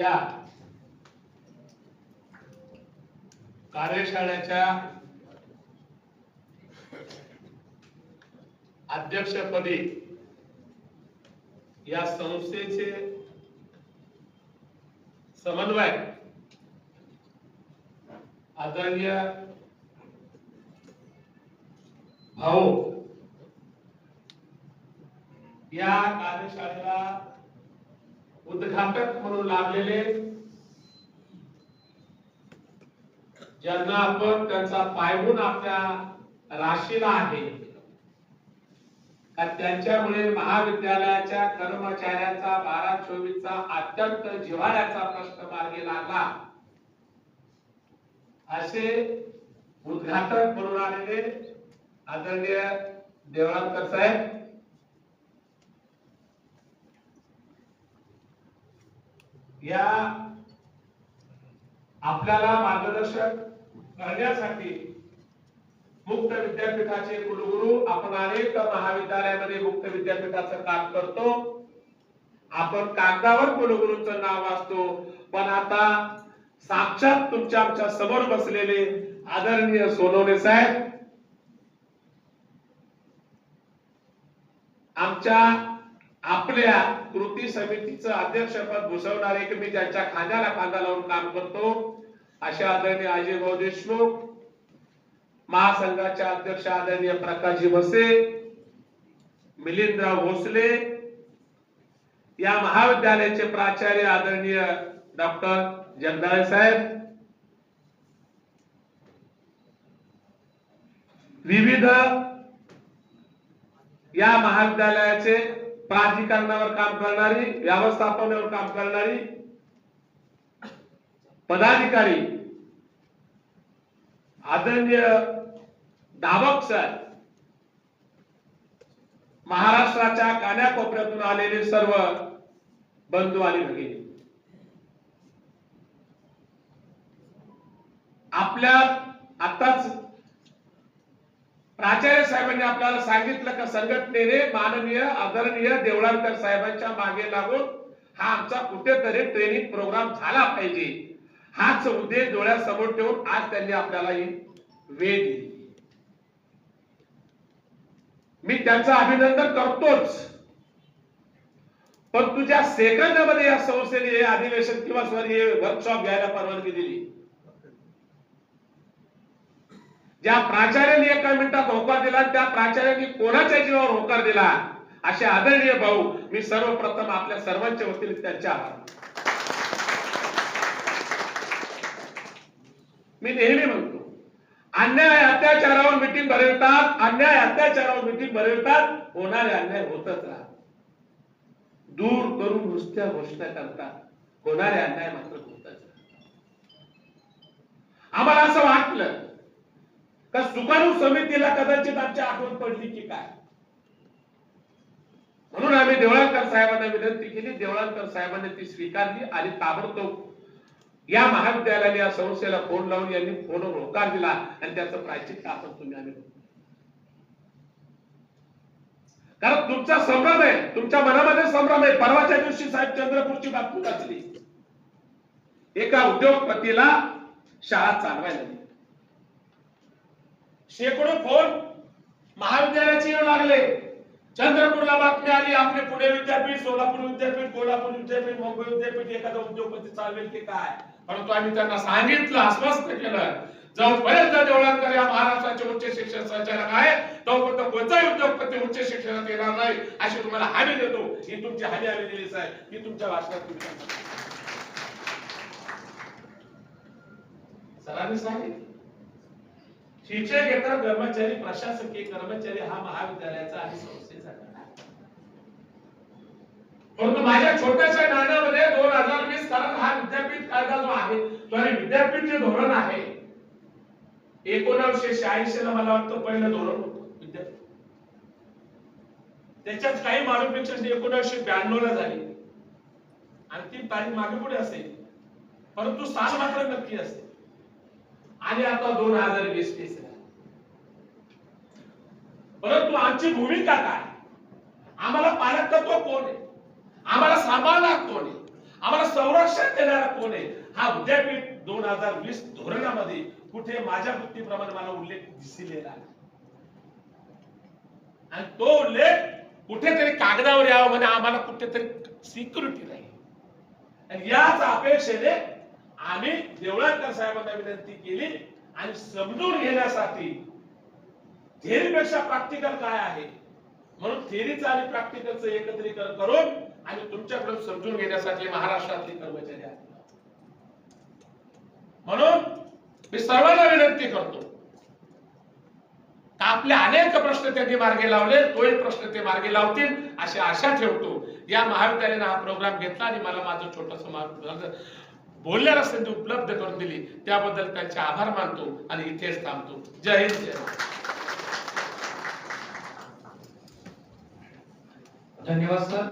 या कार्यशाळेच्या अध्यक्षपदी या संस्थेचे समन्वय आदरणीय भाऊ या कार्यशाळेला उद्घाटक म्हणून लाभलेले ज्यांना आपण त्यांचा पायगुण आपल्या राशीला आहे. त्यांच्यामुळे महाविद्यालयाच्या कर्मचाऱ्याचा बारा चोवीसचा अत्यंत जिव्हाळ्याचा प्रश्न मार्गी लागला. असे उद्घाटक म्हणून आलेले आदरणीय देवळांकर साहेब या आपल्याला मार्गदर्शन करण्यासाठी मुक्त विद्यापीठाचे कुलगुरू आपण अनेक महाविद्यालयामध्ये मुक्त विद्यापीठाचं काम करतो. आपण कागदावर कुलगुरूंचं नाव वाचतो. पण आता साक्षात तुमच्या आमच्यासमोर बसलेले आदरणीय सोनवणे साहेब आमच्या आपल्या कृती समितीचं अध्यक्षपद भूषवणारे की मी ज्यांच्या खांद्याला खांदा लावून काम करतो अशा आदरणीय अजय देशमुख महासंघाच्या अध्यक्ष आदरणीय प्रकाशजी भसे मिलिंदराव भोसले या महाविद्यालयाचे प्राचार्य आदरणीय डॉक्टर जगदाळे साहेब विविध या महाविद्यालयाचे प्राधिकरणावर काम करणारी व्यवस्थापनावर काम करणारी पदाधिकारी. आदरणीय दाबक सर महाराष्ट्राच्या कान्याकोपऱ्यातून आलेले सर्व बंधू आणि भगिनी. आपल्या आताच प्राचार्य साहेबांनी आपल्याला सांगितलं का संघटनेने माननीय आदरणीय देवळांकर साहेबांच्या मागे लागून हा आमचा कुठेतरी ट्रेनिंग प्रोग्राम झाला पाहिजे. हाच उद्देश डोळ्यासमोर ठेवून आज त्यांनी आपल्याला ही वेळ दिली. मी त्यांचं अभिनंदन करतोच. पण तुझ्या सेकंदामध्ये या संस्थेने हे अधिवेशन किंवा सॉरी वर्कशॉप घ्यायला परवानगी दिली. ज्या प्राचार्याने एका मिनिटात होकार दिला त्या प्राचार्यांनी कोणाच्या जीवावर होकार दिला? असे आदरणीय भाऊ मी सर्वप्रथम आपल्या सर्वांच्या वतीने त्यांचे आभार मी नेहमी म्हणतो अन्याय अत्याचारावर मिटिंग भरवतात अन्याय अत्याचारावर मिटिंग भरवतात होणारे अन्याय होतच राहत दूर करून नुसत्या घोषणा करतात होणारे अन्याय मात्र होतच आम्हाला असं का सुकाणू समितीला कदाचित आमची आठवण पडली की काय? म्हणून आम्ही देवळांकर साहेबांना विनंती केली. देवळांकर साहेबांनी ती स्वीकारली आणि ताबडतोब या महाविद्यालयाने या संस्थेला फोन लावून यांनी फोन होकार दिला आणि त्याचं प्रायचित आपण तुम्ही आम्ही कारण तुमचा संभ्रम आहे. तुमच्या मनामध्ये संभ्रम आहे. परवाच्या दिवशी साहेब चंद्रपूरची बातमी वाचली. एका उद्योगपतीला शाळा चालवायला दिली. शेकडो फोन महाविद्यालयाचे येऊ लागले. चंद्रपूरला बातमी आली? आपले पुणे विद्यापीठ सोलापूर विद्यापीठ कोल्हापूर विद्यापीठ मुंबई विद्यापीठ एखादा उद्योगपती चालवेल की काय? परंतु आम्ही त्यांना सांगितलं आश्वस्त केलं. जोपर्यंत देवळांकर या महाराष्ट्राचे उच्च शिक्षण संचालक आहे तोपर्यंत कोणताही उद्योगपती उच्च शिक्षणात येणार नाही अशी तुम्हाला हमी देतो. ही तुमची हमी आली दिली आहे ही तुमच्या भाषणात तुम्ही सरांनी सांगितलं. शिक्षकेतर कर्मचारी प्रशासकीय कर्मचारी हा महाविद्यालयाचा आणि संस्थेचा परंतु माझ्या छोट्याशा नाण्यामध्ये दोन हजार वीस कारण हा विद्यापीठ कायदा जो आहे तो आणि विद्यापीठ जे धोरण आहे एकोणीसशे शहाऐंशी ला मला वाटतं पहिलं धोरण होतं विद्यापीठ. त्याच्यात काही मॉडिफिकेशन एकोणीसशे ब्याण्णव ला झाली आणखी तारीख मागे पुढे असेल परंतु साल मात्र नक्की असेल. आणि आता दोन हजार वीस तिसरा परंतु आमची भूमिका काय? आम्हाला पालक तत्व कोण आहे? आम्हाला सांभाळणार कोण आहे? आम्हाला संरक्षण देणारा कोण आहे? हा विद्यापीठ दोन हजार वीस धोरणामध्ये कुठे माझ्या वृत्तीप्रमाणे मला उल्लेख दिसलेला आणि तो उल्लेख कुठेतरी कागदावर यावा म्हणे आम्हाला कुठेतरी सिक्युरिटी नाही. आणि याच अपेक्षेने आम्ही देवळांकर साहेबांना विनंती केली आणि समजून घेण्यासाठी थेरीपेक्षा प्रॅक्टिकल काय आहे? म्हणून थेरीचं आणि प्रॅक्टिकलचं एकत्रीकरण करून आणि तुमच्याकडून समजून घेण्यासाठी महाराष्ट्रातले कर्मचारी आहेत. म्हणून मी सर्वांना विनंती करतो का आपले अनेक प्रश्न त्यांनी मार्गे लावले तोही प्रश्न ते मार्गे लावतील अशी आशा ठेवतो. या महाविद्यालयाने हा प्रोग्राम घेतला आणि मला माझं छोटस बोलण्याला संधी उपलब्ध करून दिली. त्याबद्दल त्यांचे आभार मानतो आणि इथेच थांबतो. जय हिंद जय धन्यवाद सर.